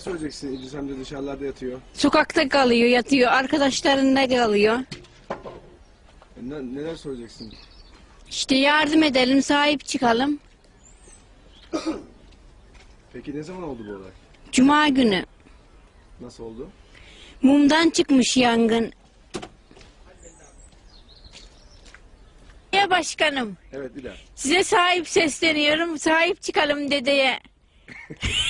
söyleyeceksin? İdris amca dışarılarda yatıyor. Sokakta kalıyor, yatıyor. Arkadaşlarında kalıyor. E, Ne, neler söyleyeceksin? İşte yardım edelim, sahip çıkalım. Peki ne zaman oldu bu olay? Cuma günü Nasıl oldu? mumdan çıkmış yangın. Ya başkanım, Evet daha. size sahip sesleniyorum. Sahip çıkalım dedeye.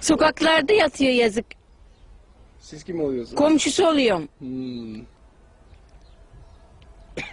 Sokaklarda yatıyor yazık. Siz kim oluyorsunuz? Komşusu oluyorum. Hmm.